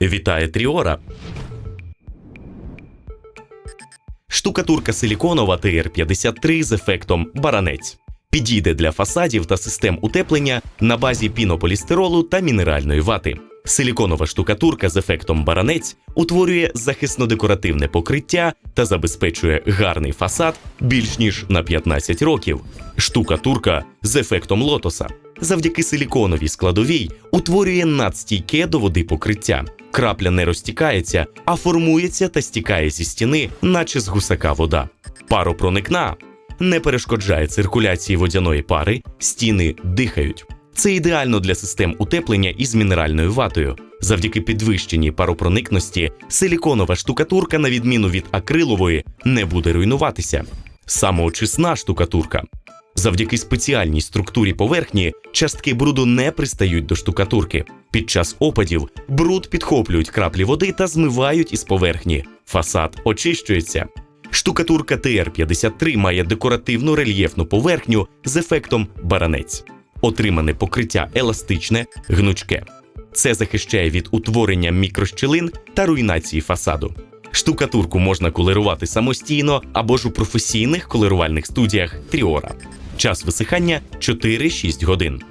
Вітає Тріора. Штукатурка силіконова TR53 з ефектом баранець. Підійде для фасадів та систем утеплення на базі пінополістиролу та мінеральної вати. Силіконова штукатурка з ефектом баранець утворює захисно-декоративне покриття та забезпечує гарний фасад більш ніж на 15 років. Штукатурка з ефектом лотоса завдяки силіконовій складовій утворює надстійке до води покриття. Крапля не розтікається, а формується та стікає зі стіни, наче з гусака вода. Паропроникна не перешкоджає циркуляції водяної пари, стіни дихають. Це ідеально для систем утеплення із мінеральною ватою. Завдяки підвищеній паропроникності силіконова штукатурка, на відміну від акрилової, не буде руйнуватися. Самоочисна штукатурка. Завдяки спеціальній структурі поверхні частки бруду не пристають до штукатурки. Під час опадів бруд підхоплюють краплі води та змивають із поверхні. Фасад очищується. Штукатурка TR53 має декоративну рельєфну поверхню з ефектом баранець. Отримане покриття еластичне, гнучке. Це захищає від утворення мікрощілин та руйнації фасаду. Штукатурку можна колерувати самостійно або ж у професійних колерувальних студіях Тріора. Час висихання 4-6 годин.